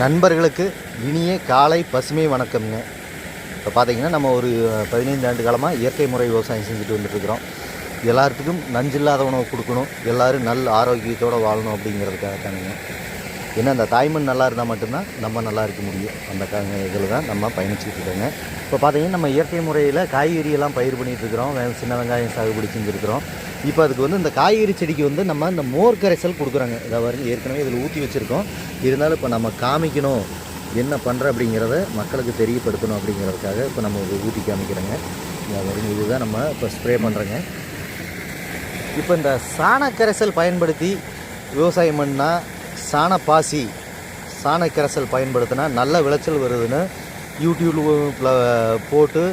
நண்பர்களுக்கு இனிய காலை பசுமை வணக்கம்ங்க. இப்போ பார்த்தீங்கன்னா நம்ம ஒரு பதினைந்து ஆண்டு காலமாக இயற்கை முறை விவசாயம் செஞ்சுட்டு வந்துட்டுருக்குறோம். எல்லாத்துக்கும் நஞ்சில்லாத உணவு கொடுக்கணும். எல்லோரும் நல்ல ஆரோக்கியத்தோடு வாழணும் அப்படிங்கிறதுக்காக தானுங்க ஏன்னா அந்த தாய்மண் நல்லா இருந்தால் மட்டும்தான் நம்ம நல்லா இருக்க முடியும். அந்த க இதில் தான் நம்ம பயணிச்சுட்டு இருக்கோங்க. இப்போ பார்த்தீங்கன்னா நம்ம இயற்கை முறையில் காய்கறியெல்லாம் பயிர் பண்ணிகிட்ருக்குறோம் சின்ன வெங்காயம் சாகுபடி செஞ்சுருக்கிறோம் இப்போ அதுக்கு வந்து இந்த காய்கறி செடிக்கு வந்து நம்ம இந்த மோர் கரைசல் கொடுக்குறாங்க. இதை ஏற்கனவே இதில் ஊற்றி வச்சுருக்கோம். இருந்தாலும் இப்போ நம்ம காமிக்கணும் என்ன பண்ணுற அப்படிங்கிறத மக்களுக்கு தெரியப்படுத்தணும் அப்படிங்கிறதுக்காக இப்போ நம்ம ஊற்றி காமிக்கிறோங்க. இதை இதுதான் நம்ம இப்போ ஸ்ப்ரே பண்ணுறோங்க இப்போ இந்த சாண கரைசல் பயன்படுத்தி விவசாயம் பண்ணால் சாண பாசி சாண பயன்படுத்தினா நல்ல விளைச்சல் வருதுன்னு யூடியூப்பில் போட்டு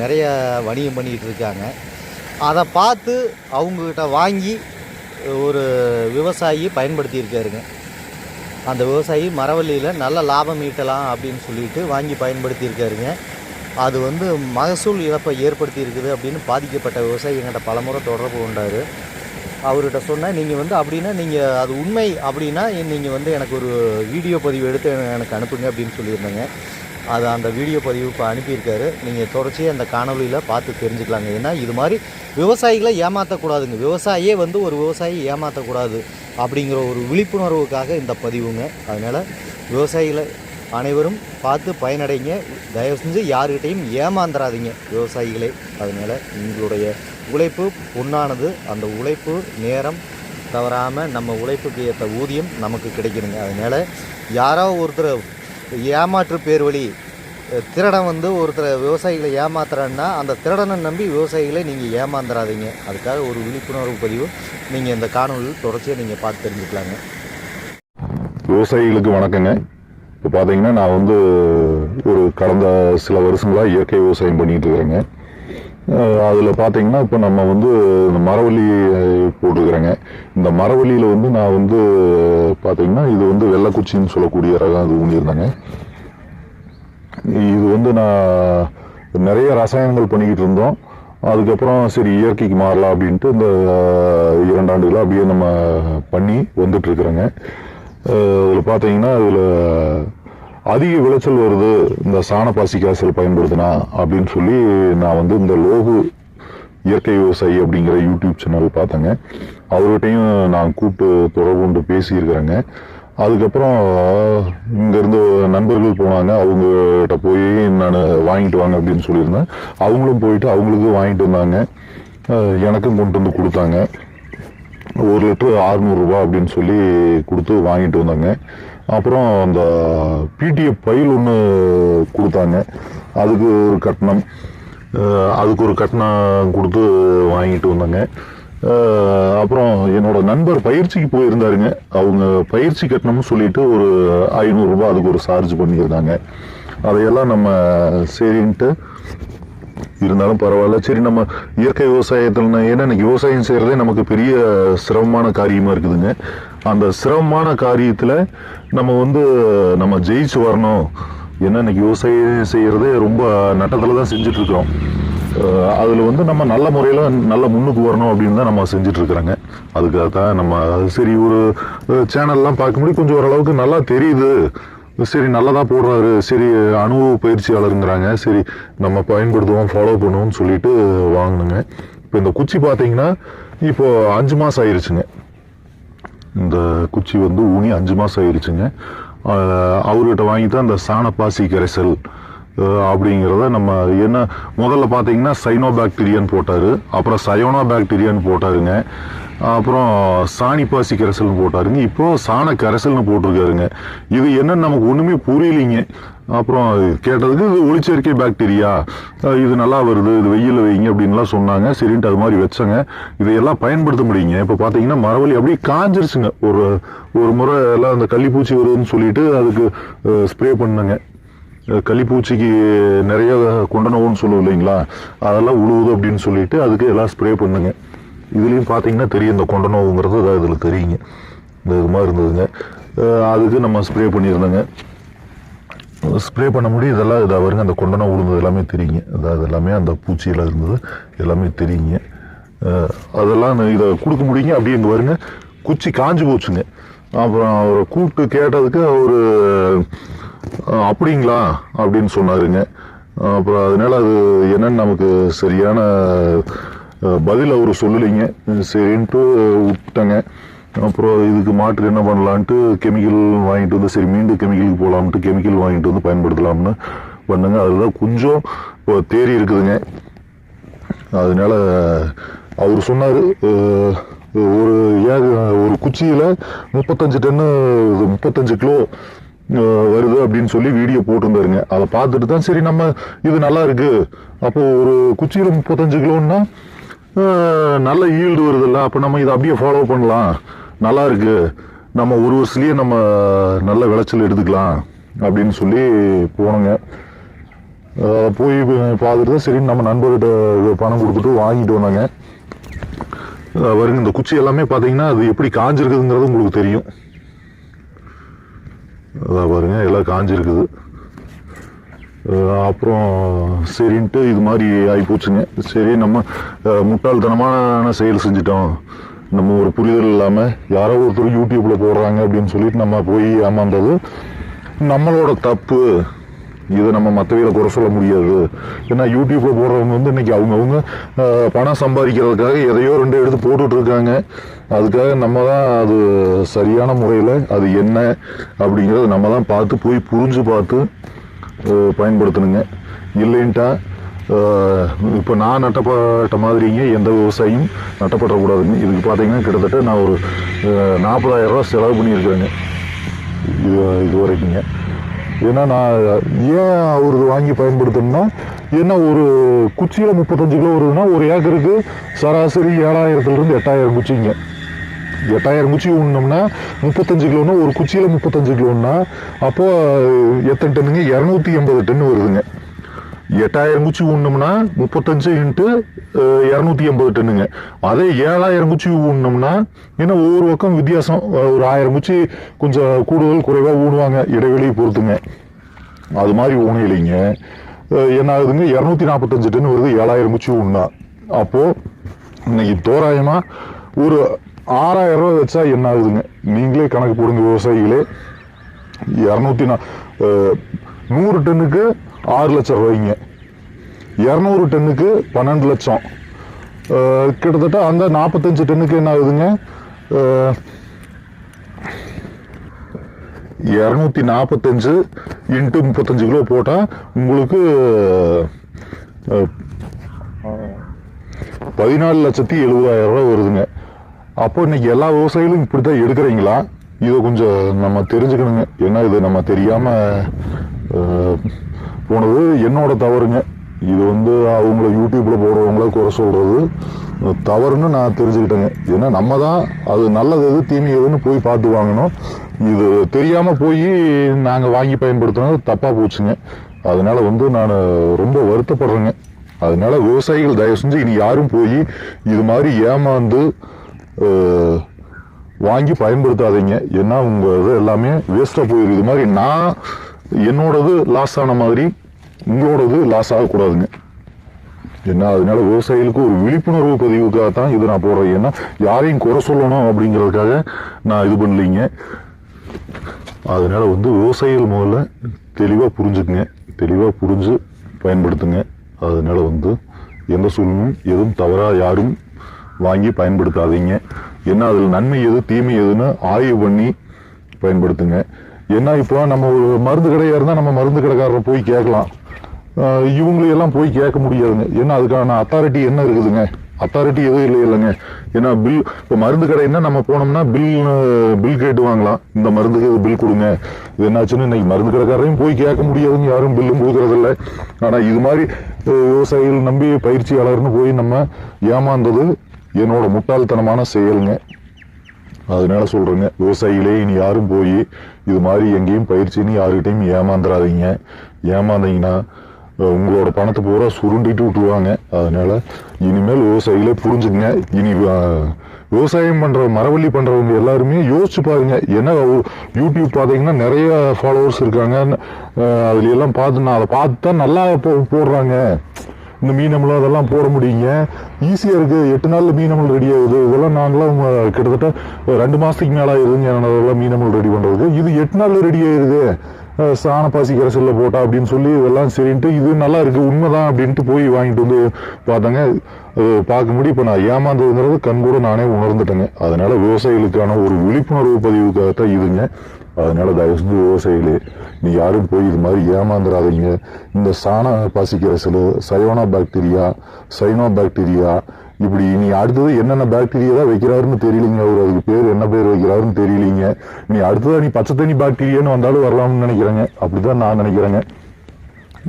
நிறைய வணிகம் பண்ணிகிட்டு இருக்காங்க. அதை பார்த்து அவங்கக்கிட்ட வாங்கி ஒரு விவசாயி பயன்படுத்தியிருக்காருங்க. அந்த விவசாயி மரவள்ளியில் நல்ல லாபம் ஈட்டலாம் அப்படின்னு சொல்லிட்டு வாங்கி பயன்படுத்தியிருக்காருங்க. அது வந்து மகசூல் இழப்பை ஏற்படுத்தி இருக்குது அப்படின்னு பாதிக்கப்பட்ட விவசாயி எங்கள்கிட்ட பலமுறை தொடர்பு கொண்டார். அவர்கிட்ட சொன்னேன். நீங்கள் வந்து அப்படின்னா நீங்கள் அது உண்மை அப்படின்னா நீங்கள் வந்து எனக்கு ஒரு வீடியோ பதிவு எடுத்து எனக்கு அனுப்புங்க அப்படின்னு சொல்லியிருந்தேங்க. அது அந்த வீடியோ பதிவு இப்போ அனுப்பியிருக்காரு. நீங்கள் தொடர்ச்சி அந்த காணொலியில் பார்த்து தெரிஞ்சுக்கலாங்க. ஏன்னா இது மாதிரி விவசாயிகளை ஏமாற்றக்கூடாதுங்க விவசாயியே வந்து ஒரு விவசாயி ஏமாற்றக்கூடாது அப்படிங்கிற ஒரு விழிப்புணர்வுக்காக இந்த பதிவுங்க. அதனால் விவசாயிகளை அனைவரும் பார்த்து பயனடைங்க. தயவு செஞ்சு யாருக்கிட்டையும் ஏமாந்துடாதீங்க விவசாயிகளே. அதனால் உங்களுடைய உழைப்பு பொன்னானது அந்த உழைப்பு நேரம் தவறாமல் நம்ம உழைப்புக்கு ஏற்ற ஊதியம் நமக்கு கிடைக்கணுங்க அதனால் யாரோ ஒருத்தர் ஏமாற்று பேர் வழி திருடன் வந்து ஒருத்தர் விவசாயிகளை ஏமாத்துறான்னா அந்த திருடனை நம்பி விவசாயிகளை நீங்கள் ஏமாந்துடாதீங்க அதுக்காக ஒரு விழிப்புணர்வு பதிவு நீங்கள் இந்த காணொலியில் தொடர்ச்சியாக நீங்கள் பார்த்து தெரிஞ்சுக்கலாங்க. விவசாயிகளுக்கு வணக்கங்க. இப்போ பார்த்தீங்கன்னா நான் வந்து ஒரு கடந்த சில வருஷங்களாக இயற்கை விவசாயம் பண்ணிகிட்டு இருக்கிறேங்க. அதில் பார்த்தீங்கன்னா இப்போ நம்ம வந்து இந்த மரவள்ளி போட்டுருக்குறேங்க. இந்த மரவள்ளியில் வந்து நான் வந்து பார்த்தீங்கன்னா இது வந்து வெள்ளைக்குச்சின்னு சொல்லக்கூடிய ரகம் அது ஊனியிருந்தேங்க. இது வந்து நான் நிறைய ரசாயனங்கள் பண்ணிக்கிட்டு இருந்தோம். அதுக்கப்புறம் சரி இயற்கைக்கு மாறலாம் அப்படின்ட்டு இந்த இரண்டாண்டுகளாக அப்படியே நம்ம பண்ணி வந்துட்டுருக்குறோங்க இதில் பார்த்தீங்கன்னா இதில் அதிக விளைச்சல் வருது இந்த சாணப்பாசி காய்ச்சல் பயன்படுத்தினா அப்படின்னு சொல்லி நான் வந்து இந்த லோகு இயற்கை விவசாயி அப்படிங்கிற யூடியூப் சேனல் பார்த்தேங்க. அவர்கிட்டையும் நான் கூப்பிட்டு தொடர்பு கொண்டு பேசியிருக்கிறேங்க. அதுக்கப்புறம் இங்கேருந்து நண்பர்கள் போனாங்க அவங்ககிட்ட போய் நான் வாங்கிட்டு வாங்க அப்படின்னு சொல்லியிருந்தேன். அவங்களும் போயிட்டு அவங்களுக்கும் வாங்கிட்டு வந்தாங்க. எனக்கும் கொண்டு வந்து கொடுத்தாங்க. ஒரு லிட்டரு அறுநூறுபா அப்படின்னு சொல்லி கொடுத்து வாங்கிட்டு வந்தாங்க. அப்புறம் அந்த பிடிஎஃப் ஃபைல் ஒன்று கொடுத்தாங்க. அதுக்கு ஒரு கட்டணம். அதுக்கு ஒரு கட்டணம் கொடுத்து வாங்கிட்டு வந்தாங்க. அப்புறம் என்னோட நண்பர் பயிற்சிக்கு போயிருந்தாருங்க. அவங்க பயிற்சி கட்டணம்னு சொல்லிட்டு ஒரு ஐநூறுரூபா அதுக்கு ஒரு சார்ஜ் பண்ணியிருந்தாங்க. அதையெல்லாம் நம்ம சரின்ட்டு இருந்தாலும் பரவாயில்ல. சரி நம்ம இயற்கை விவசாயத்தில் ஏன்னா இன்னைக்கு விவசாயம் செய்கிறதே நமக்கு பெரிய சிரமமான காரியமாக இருக்குதுங்க. அந்த சிரமமான காரியத்தில் நம்ம வந்து நம்ம ஜெயிச்சு வரணும். ஏன்னா இன்னைக்கு விவசாயம் செய்கிறதே ரொம்ப நட்டத்தில் தான் செஞ்சுட்டு இருக்கிறோம் வந்து நம்ம நல்ல முறையில் நல்ல முன்னுக்கு வரணும் அப்படின்னு தான் நம்ம செஞ்சுட்டு இருக்கிறோங்க அதுக்காக தான் நம்ம சரி ஒரு சேனல்லாம் பார்க்கும்போது கொஞ்சம் ஓரளவுக்கு நல்லா தெரியுது. சரி நல்லதாக போடுறாரு. சரி அனுபவ பயிற்சியாளருங்கிறாங்க. சரி நம்ம பயன்படுத்துவோம் ஃபாலோ பண்ணுவோம்னு சொல்லிட்டு வாங்கினுங்க. இப்போ இந்த குச்சி பார்த்தீங்கன்னா இப்போ அஞ்சு மாதம் ஆயிருச்சுங்க. இந்த குச்சி வந்து ஊனி அஞ்சு மாதம் ஆயிடுச்சுங்க அவர்கிட்ட வாங்கி தான் இந்த சாணப்பாசி கரைசல் அப்படிங்கிறத நம்ம என்ன முதல்ல பார்த்தீங்கன்னா சைனோ பாக்டீரியான்னு போட்டார். அப்புறம் சயோனோ பாக்டீரியான்னு போட்டாருங்க. அப்புறம் சாணிப்பாசி கரைசல்னு போட்டாருங்க. இப்போ சாண கரைசல்னு போட்டிருக்காருங்க. இது என்னன்னு நமக்கு ஒன்றுமே புரியலிங்க. அப்புறம் கேட்டதுக்கு இது ஒளிச்சேர்க்கை பாக்டீரியா இது நல்லா வருது இது வெயில்ல வைங்க அப்படின்லாம் சொன்னாங்க. சரின்ட்டு அது மாதிரி வச்சங்க. இதையெல்லாம் பயன்படுத்த முடியுங்க. இப்போ பார்த்தீங்கன்னா மரவழி அப்படியே காஞ்சிருச்சுங்க. ஒரு ஒரு முறை எல்லாம் அந்த கள்ளிப்பூச்சி வருதுன்னு சொல்லிட்டு அதுக்கு ஸ்ப்ரே பண்ணுங்க. கள்ளிப்பூச்சிக்கு நிறைய கொண்டனவுன்னு சொல்லுவோம் இல்லைங்களா? அதெல்லாம் உழுவுது அப்படின்னு சொல்லிட்டு அதுக்கு எல்லாம் ஸ்ப்ரே பண்ணுங்க. இதுலேயும் பார்த்தீங்கன்னா தெரியும் இந்த கொண்டனோவுங்கிறது இதில் தெரியுங்க. இந்த விதமாக இருந்ததுங்க. அதுக்கு நம்ம ஸ்ப்ரே பண்ணியிருந்தோங்க. ஸ்ப்ரே பண்ண முடியும் இதெல்லாம் இதாக வருங்க. அந்த கொண்டனோ விழுந்தது எல்லாமே தெரியுங்க. அதாவது எல்லாமே அந்த பூச்சியில் இருந்தது எல்லாமே தெரியுங்க. அதெல்லாம் இதை கொடுக்க முடியுங்க. அப்படியே இங்கே வருங்க. குச்சி காஞ்சி போச்சுங்க. அப்புறம் அவரை கூப்பிட்டு கேட்டதுக்கு அவர் அப்படிங்களா? அப்படின்னு சொன்னாருங்க. அப்புறம் அதனால அது என்னன்னு நமக்கு சரியான பதில் அவர் சொல்லலைங்க. சரின்ட்டு விட்டேங்க அப்புறம் இதுக்கு மாட்டுக்கு என்ன பண்ணலான்ட்டு கெமிக்கல் வாங்கிட்டு வந்து சரி மீண்டும் கெமிக்கலுக்கு போகலாம்ட்டு கெமிக்கல் வாங்கிட்டு வந்து பயன்படுத்தலாம்னு பண்ணுங்க அதுதான் கொஞ்சம் இப்போ தேறி இருக்குதுங்க. அதனால அவர் சொன்னார் ஒரு ஏக ஒரு குச்சியில் முப்பத்தஞ்சு டன்னு இது முப்பத்தஞ்சு கிலோ வருது அப்படின்னு சொல்லி வீடியோ போட்டிருந்தாருங்க. அதை பார்த்துட்டு தான் சரி நம்ம இது நல்லா இருக்கு. அப்போ ஒரு குச்சியில் முப்பத்தஞ்சு கிலோன்னா நல்ல ஈல்டு வருதுல்ல அப்போ நம்ம இதை அப்படியே ஃபாலோ பண்ணலாம். நல்லா இருக்கு. நம்ம ஒரு வருஷத்துலேயே நம்ம நல்ல விளைச்சல் எடுத்துக்கலாம் அப்படின்னு சொல்லி போனோங்க. போய் பார்த்துட்டு தான் சரி நம்ம நண்பர்கிட்ட பணம் கொடுத்துட்டு வாங்கிட்டு வந்தாங்க. வருங்க இந்த குச்சி எல்லாமே பார்த்தீங்கன்னா அது எப்படி காஞ்சிருக்குதுங்கிறது உங்களுக்கு தெரியும். அதான் பாருங்க எல்லாம் காஞ்சிருக்குது. அப்புறம் சரின்ட்டு இது மாதிரி ஆகிப்போச்சுங்க சரி நம்ம முட்டாள்தனமான செயல் செஞ்சிட்டோம். நம்ம ஒரு புரிதல் இல்லாமல் யாரோ ஒருத்தர் யூடியூப்பில் போடுறாங்க அப்படின்னு சொல்லிட்டு நம்ம போய் ஏமாந்தது. நம்மளோட தப்பு. இதை நம்ம மற்றவையில குறை சொல்ல முடியாது. ஏன்னா யூடியூப்பில் போடுறவங்க வந்து இன்னைக்கு அவங்கவுங்க பணம் சம்பாதிக்கிறதுக்காக எதையோ ரெண்டு எடுத்து போட்டுட்ருக்காங்க. அதுக்காக நம்ம தான் அது சரியான முறையில் அது என்ன அப்படிங்கிறத நம்ம தான் பார்த்து போய் புரிஞ்சு பார்த்து பயன்படுத்தணுங்க. இல்லைன்ட்டா இப்போ நான் நட்டப்பட்ட மாதிரிங்க எந்த விவசாயியும் நட்டப்படக்கூடாதுங்க. இதுக்கு பார்த்தீங்கன்னா கிட்டத்தட்ட நான் ஒரு நாற்பதாயிரரூவா செலவு பண்ணியிருக்கிறேங்க. இது இது வரைக்குங்க. ஏன்னா நான் ஏன் அவரது வாங்கி பயன்படுத்தணும்னா என்ன ஒரு குச்சியில் முப்பத்தஞ்சு கிலோ வருதுன்னா ஒரு ஏக்கருக்கு சராசரி ஏழாயிரத்துலேருந்து எட்டாயிரம் குச்சிங்க. எட்டாயிரம் குச்சி ஊனோம்னா முப்பத்தஞ்சு கிலோன்னா ஒரு குச்சியில் முப்பத்தஞ்சு கிலோன்னா அப்போது எத்தனை டன்னுங்க? இரநூத்தி எண்பது டன் வருதுங்க. எட்டாயிரம் குச்சி ஊனோம்னா முப்பத்தஞ்சு இன்ட்டு இரநூத்தி எண்பது டன்னுங்க. அதே ஏழாயிரம் குச்சி ஊனோம்னா ஏன்னா ஒவ்வொரு பக்கம் வித்தியாசம். ஒரு ஆயிரம் குச்சி கொஞ்சம் கூடுதல் குறைவாக ஊனுவாங்க இடைவெளியை பொறுத்துங்க. அது மாதிரி ஊனையிலைங்க என்ன ஆகுதுங்க? இரநூத்தி நாற்பத்தஞ்சு டன் வருது ஏழாயிரம் குச்சி ஊன்னா அப்போது இன்னைக்கு தோராயமாக ஒரு ஆறாயிரம் ரூபா வச்சா என்ன ஆகுதுங்க? நீங்களே கணக்கு போடுங்க விவசாயிகளே. இரநூத்தி நா நூறு டன்னுக்கு ஆறு லட்சம் ரூபாய்ங்க. இரநூறு டன்னுக்கு பன்னெண்டு லட்சம். கிட்டத்தட்ட அந்த நாற்பத்தஞ்சு டன்னுக்கு என்ன ஆகுதுங்க? இரநூத்தி நாற்பத்தஞ்சு இன்ட்டு முப்பத்தஞ்சு கிலோ போட்டால் உங்களுக்கு பதினாலு லட்சத்தி எழுபதாயிரம் ரூபாய் வருதுங்க. அப்போ இன்னைக்கு எல்லா விவசாயிகளும் இப்படி தான் எடுக்கிறீங்களா? இதை கொஞ்சம் நம்ம தெரிஞ்சுக்கணுங்க. ஏன்னா இது நம்ம தெரியாம போனது என்னோட தவறுங்க. இது வந்து அவங்கள யூடியூப்ல போடுறவங்கள குறை சொல்றது. தவறுன்னு நான் தெரிஞ்சுக்கிட்டேங்க. ஏன்னா நம்ம தான் அது நல்லது எது தீமை எதுன்னு போய் பார்த்து வாங்கணும். இது தெரியாம போய் நாங்க வாங்கி பயன்படுத்தினது தப்பா போச்சுங்க. அதனால வந்து நான் ரொம்ப வருத்தப்படுறேங்க. அதனால விவசாயிகள் தயவு செஞ்சு இனி யாரும் போய் இது மாதிரி ஏமாந்து வாங்கி பயன்படுத்தாதீங்க. ஏன்னா உங்கள் இது எல்லாமே வேஸ்ட்டாக போயிடுது. இது மாதிரி நான் என்னோடது லாஸ் ஆன மாதிரி உங்களோடது லாஸ் ஆகக்கூடாதுங்க. ஏன்னா அதனால விவசாயிகளுக்கு ஒரு விழிப்புணர்வு பதிவுக்காக தான் இது நான் போடுறேன். ஏன்னா யாரையும் குறை சொல்லணும் அப்படிங்கிறதுக்காக நான் இது பண்ணலீங்க. அதனால வந்து விவசாயிகள் முதல்ல தெளிவாக புரிஞ்சுக்குங்க. தெளிவாக புரிஞ்சு பயன்படுத்துங்க. அதனால வந்து எந்த சூழ்நிலும் எதுவும் தவறாக யாரும் வாங்கி பயன்படுத்தாதீங்க. ஏன்னா அதில் நன்மை எது தீமை எதுன்னு ஆய்வு பண்ணி பயன்படுத்துங்க. ஏன்னா இப்போ நம்ம ஒரு மருந்து கடையாக இருந்தால் நம்ம மருந்து கடைக்காரரை போய் கேட்கலாம். இவங்களையெல்லாம் போய் கேட்க முடியாதுங்க. ஏன்னா அதுக்கான அத்தாரிட்டி என்ன இருக்குதுங்க? அத்தாரிட்டி எதுவும் இல்லை இல்லைங்க. ஏன்னா பில் இப்போ மருந்து கடைன்னா நம்ம போனோம்னா பில் பில் கேட்டு வாங்கலாம். இந்த மருந்துக்கு இது பில் கொடுங்க. இது என்னாச்சுன்னு இன்னைக்கு மருந்து கடைக்காரையும் போய் கேட்க முடியாதுங்க. யாரும் பில்லும் கொடுக்கறதில்ல. ஆனால் இது மாதிரி விவசாயிகள் நம்பி பயிற்சியாளர்னு போய் நம்ம ஏமாந்தது என்னோட முட்டாள்தனமான செயலுங்க. அதனால சொல்றேங்க விவசாயிகளே இனி யாரும் போய் இது மாதிரி எங்கேயும் பயிற்சின்னு யாருக்கிட்டையும் ஏமாந்துடாதீங்க ஏமாந்தீங்கன்னா உங்களோட பணத்தை பூரா சுருண்டிட்டு விட்டுருவாங்க. அதனால இனிமேல் விவசாயிகளே புரிஞ்சுக்குங்க. இனி விவசாயம் பண்ற மரவள்ளி பண்றவங்க எல்லாருமே யோசிச்சு பாருங்க. ஏன்னா யூடியூப் பார்த்தீங்கன்னா நிறைய ஃபாலோவர்ஸ் இருக்காங்க. அதுல எல்லாம் பார்த்து நான் அதை பார்த்து தான் நல்லா போ- போடுறாங்க. இந்த மீன் அதெல்லாம் போட முடியுங்க. ஈஸியாக இருக்குது எட்டு நாளில் மீன் அமிலம் ரெடி ஆகுது. இதெல்லாம் நாங்களாம் கிட்டத்தட்ட ஒரு ரெண்டு மாதத்துக்கு மேலே ஆயிருதுங்க. அதெல்லாம் மீன் ரெடி பண்ணுறதுக்கு இது எட்டு நாளில் ரெடி ஆயிருது. சாணப்பாசி கரைசலில் போட்டா அப்படின்னு சொல்லி இதெல்லாம் சரின்ட்டு இது நல்லா இருக்குது உண்மைதான் அப்படின்ட்டு போய் வாங்கிட்டு வந்து பார்த்தாங்க. பார்க்க முடியும். இப்போ நான் ஏமாந்ததுங்கிறது கண் கூட நானே உணர்ந்துட்டேங்க. அதனால விவசாயிகளுக்கான ஒரு விழிப்புணர்வு பதிவுக்காகத்தான் இதுங்க. அதனால தயவு செஞ்சு விவசாயிகளே நீ யாரும் போய் இது மாதிரி ஏமாந்துடாதீங்க இந்த சாண பாசி சில சயோனா பாக்டீரியா சைனோ பாக்டீரியா இப்படி நீ அடுத்தது என்னென்ன பாக்டீரியா தான் வைக்கிறாருன்னு தெரியலீங்க. அவர் அதுக்கு பேர் என்ன பேர் வைக்கிறாருன்னு தெரியலீங்க. நீ அடுத்ததா நீ பச்சை தண்ணி பாக்டீரியான்னு வந்தாலும் வரலாம்னு நினைக்கிறேங்க. அப்படிதான் நான் நினைக்கிறேங்க.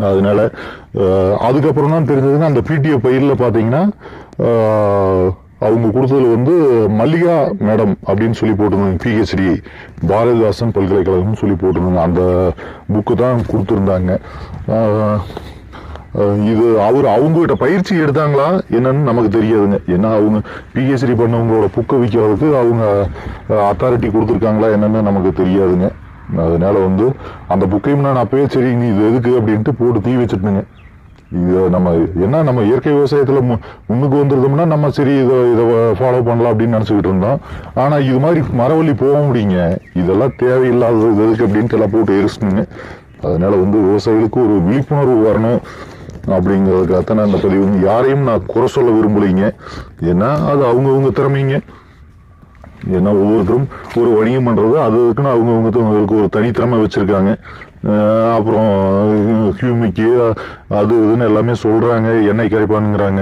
அதனால அதுக்கப்புறம் தான் தெரிஞ்சதுங்க. அந்த பிடிஓ பயிரில் பார்த்தீங்கன்னா அவங்க கொடுத்ததுல வந்து மல்லிகா மேடம் அப்படின்னு சொல்லி போட்டிருந்தாங்க பிஹெச்டி பாரதிதாசன் பல்கலைக்கழகம்னு சொல்லி போட்டிருந்தாங்க. அந்த புக்கு தான் கொடுத்துருந்தாங்க. இது அவர் அவங்ககிட்ட பயிற்சி எடுத்தாங்களா என்னன்னு நமக்கு தெரியாதுங்க. ஏன்னா அவங்க பிஹெச்டி பண்ணவங்களோட புக்கை விற்கிறதுக்கு அவங்க அத்தாரிட்டி கொடுத்துருக்காங்களா என்னன்னு நமக்கு தெரியாதுங்க. அதனால வந்து அந்த புக்கையும் நான் அப்பவே சரி நீ இது எதுக்கு அப்படின்ட்டு போட்டு தீ வச்சுட்டுனுங்க. நம்ம என்ன நம்ம இயற்கை விவசாயத்துல மு- முன்னுக்கு வந்துருந்தோம்னா நம்ம சரி இதை இதை ஃபாலோ பண்ணலாம் அப்படின்னு நினச்சிக்கிட்டு இருந்தோம். ஆனா இது மாதிரி மரவள்ளி போக முடியுங்க இதெல்லாம் தேவையில்லாதது இது எதுக்கு அப்படின்ட்டு எல்லாம் போட்டு எரிச்சுனுங்க அதனால வந்து விவசாயிகளுக்கு ஒரு விழிப்புணர்வு வரணும் அப்படிங்கிறதுக்காக நான் இந்த பதிவு வந்து யாரையும் நான் குறை சொல்ல விரும்பலைங்க. ஏன்னா அது அவங்கவுங்க திறமைங்க. ஏன்னா ஒவ்வொருத்தரும் ஒரு வணிகம் பண்றது அது அதுக்குன்னு அவங்கவுங்களுக்கு ஒரு தனித்திறமை வச்சிருக்காங்க. அப்புறம் ஹியூமிக்கு அது இதுன்னு எல்லாமே சொல்கிறாங்க எண்ணெய் கரைப்பானுங்கிறாங்க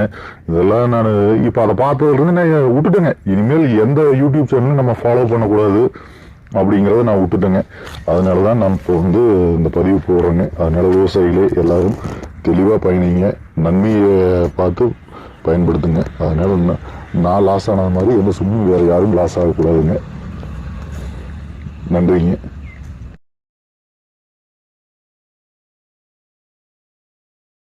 இதெல்லாம் நான் இப்போ அதை பார்த்ததுலேருந்து நான் விட்டுட்டேங்க. இனிமேல் எந்த யூடியூப் சேனலும் நம்ம ஃபாலோ பண்ணக்கூடாது அப்படிங்கிறத நான் விட்டுட்டேங்க. அதனால தான் நான் இப்போ வந்து இந்த பதிவு போடுறேங்க. அதனால விவசாயிகளே எல்லோரும் தெளிவாக பயணிங்க. நன்மையை பார்த்து பயன்படுத்துங்க. அதனால் நான் நான் லாஸ் ஆனது மாதிரி எந்த சும்மும் வேறு யாரும் லாஸ் ஆகக்கூடாதுங்க. நன்றிங்க.